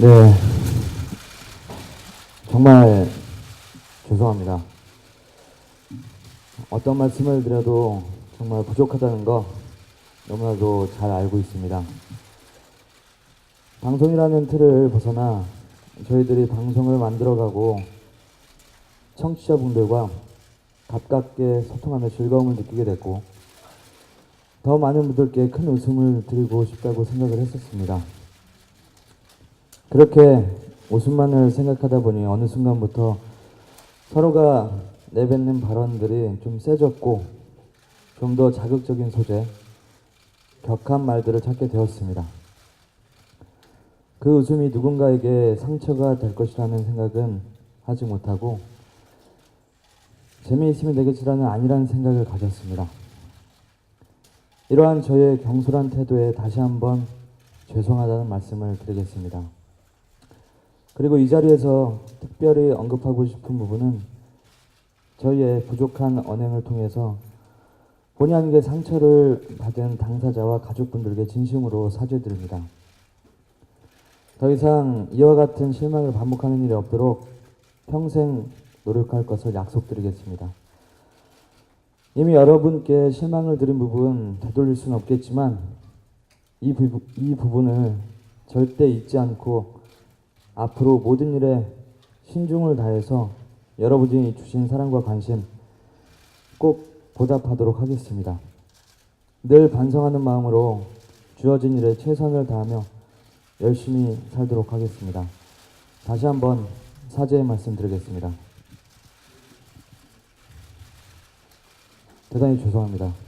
네. 정말 죄송합니다. 어떤 말씀을 드려도 정말 부족하다는 거 너무나도 잘 알고 있습니다. 방송이라는 틀을 벗어나 저희들이 방송을 만들어가고 청취자분들과 가깝게 소통하며 즐거움을 느끼게 됐고 더 많은 분들께 큰 웃음을 드리고 싶다고 생각을 했었습니다. 그렇게 웃음만을 생각하다 보니 어느 순간부터 서로가 내뱉는 발언들이 좀 세졌고 좀 더 자극적인 소재, 격한 말들을 찾게 되었습니다. 그 웃음이 누군가에게 상처가 될 것이라는 생각은 하지 못하고 재미있으면 되겠지라는 아니라는 생각을 가졌습니다. 이러한 저의 경솔한 태도에 다시 한번 죄송하다는 말씀을 드리겠습니다. 그리고 이 자리에서 특별히 언급하고 싶은 부분은 저희의 부족한 언행을 통해서 본의 아니게 상처를 받은 당사자와 가족분들에게 진심으로 사죄드립니다. 더 이상 이와 같은 실망을 반복하는 일이 없도록 평생 노력할 것을 약속드리겠습니다. 이미 여러분께 실망을 드린 부분 되돌릴 수는 없겠지만 이, 부분, 이 부분을 절대 잊지 않고 앞으로 모든 일에 신중을 다해서 여러분이 주신 사랑과 관심 꼭 보답하도록 하겠습니다. 늘 반성하는 마음으로 주어진 일에 최선을 다하며 열심히 살도록 하겠습니다. 다시 한번 사죄의 말씀 드리겠습니다. 대단히 죄송합니다.